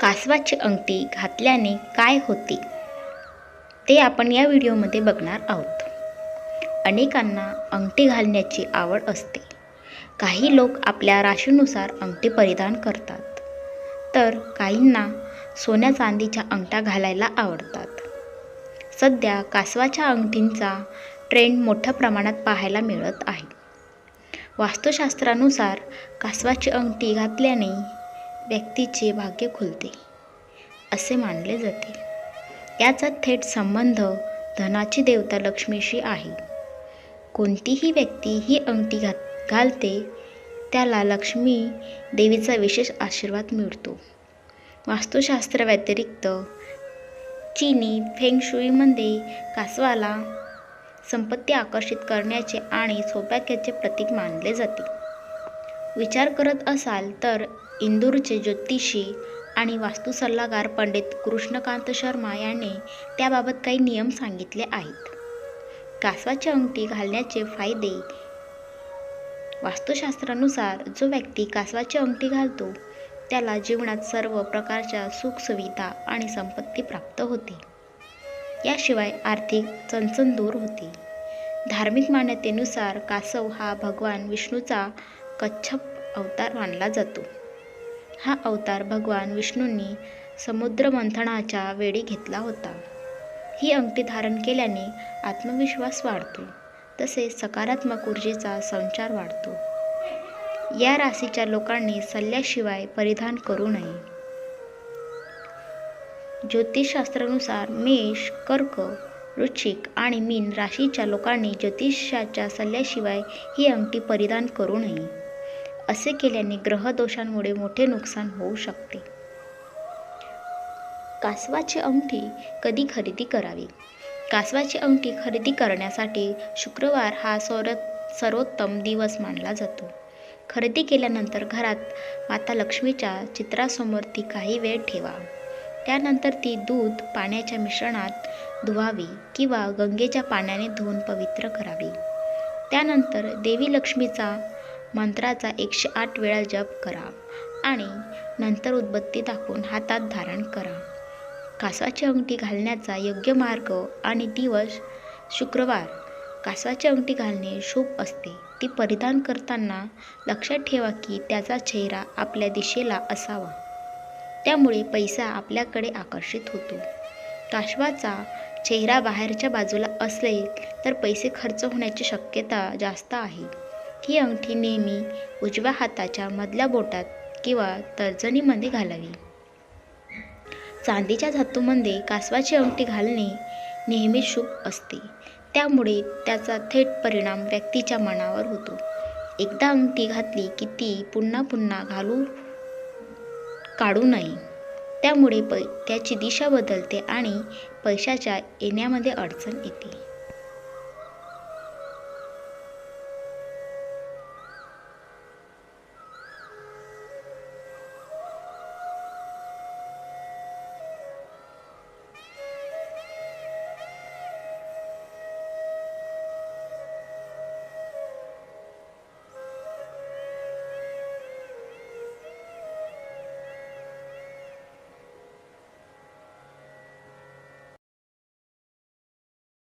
कासवाची अंगठी घातल्याने काय होते? ते आपण या व्हिडिओमध्ये बघणार आहोत. अनेकांना अंगठी घालण्याची आवड असते. काही लोक आपल्या राशीनुसार अंगठी परिधान करतात. तर काहींना सोन्या चांदीच्या अंगठ्या घालायला आवडतात. सध्या कासवाच्या अंगठींचा ट्रेंड मोठ्या प्रमाणात पाहायला मिळत आहे. वास्तुशास्त्रानुसार कासवाची अंगठी घातल्याने व्यक्तीचे भाग्य खुलते असे मानले जाते याचा थेट संबंध धनाची देवता लक्ष्मीशी आहे. कोणतीही व्यक्ती ही अंगठी घात घालते त्याला लक्ष्मी देवीचा विशेष आशीर्वाद मिळतो. वास्तुशास्त्र व्यतिरिक्त चीनी फेंगशुईमध्ये कासवाला संपत्ती आकर्षित करण्याचे आणि सौभाग्याचे प्रतीक मानले जाते. विचार करत असाल तर इंदूरचे ज्योतिषी आणि वास्तू सल्लागार पंडित कृष्णकांत शर्मा यांनी त्याबाबत काही नियम सांगितले आहेत. कासवाची अंगठी घालण्याचे फायदे वास्तुशास्त्रानुसार जो व्यक्ती कासवाची अंगठी घालतो त्याला जीवनात सर्व प्रकारच्या सुखसुविधा आणि संपत्ती प्राप्त होते. याशिवाय आर्थिक चणचण दूर होते. धार्मिक मान्यतेनुसार कासव हा भगवान विष्णूचा कच्छप अवतार मानला जातो. हा अवतार भगवान विष्णूंनी समुद्र मंथनाच्या वेळी घेतला होता. ही अंगठी धारण केल्याने आत्मविश्वास वाढतो तसेच सकारात्मक ऊर्जेचा संचार वाढतो. या राशीच्या लोकांनी सल्ल्याशिवाय परिधान करू नये. ज्योतिषशास्त्रानुसार मेष कर्क वृश्चिक आणि मीन राशीच्या लोकांनी ज्योतिषाच्या सल्ल्याशिवाय ही अंगठी परिधान करू नये. असे केल्याने ग्रहदोषांमुळे मोठे नुकसान होऊ शकते. कासवाची अंगठी कधी खरेदी करावी? कासवाची अंगठी खरेदी करण्यासाठी शुक्रवार हा सौर सर्वोत्तम दिवस मानला जातो. खरेदी केल्यानंतर घरात माता लक्ष्मीच्या चित्रासमोर ती काही वेळ ठेवा. त्यानंतर ती दूध पाण्याच्या मिश्रणात धुवावी किंवा गंगेच्या पाण्याने धुवून पवित्र करावी. त्यानंतर देवी लक्ष्मीचा मंत्राचा एकशे आठ वेळा जप करा आणि नंतर उदबत्ती दाखवून हातात धारण करा. कासवाची अंगठी घालण्याचा योग्य मार्ग आणि दिवस शुक्रवार. कासवाची अंगठी घालणे शुभ असते. ती परिधान करताना लक्षात ठेवा की त्याचा चेहरा आपल्या दिशेला असावा. त्यामुळे पैसा आपल्याकडे आकर्षित होतो. कासवाचा चेहरा बाहेरच्या बाजूला असेल तर पैसे खर्च होण्याची शक्यता जास्त आहे. ही अंगठी नेहमी उजव्या हाताच्या मधल्या बोटात किंवा तर्जनीमध्ये घालावी. चांदीच्या धातूमध्ये कासवाची अंगठी घालणे नेहमी शुभ असते. त्यामुळे त्याचा थेट परिणाम व्यक्तीच्या मनावर होतो. एकदा अंगठी घातली की ती पुन्हा पुन्हा घालू काढू नये. त्यामुळे पै त्याची दिशा बदलते आणि पैशाच्या येण्यामध्ये अडचण येते.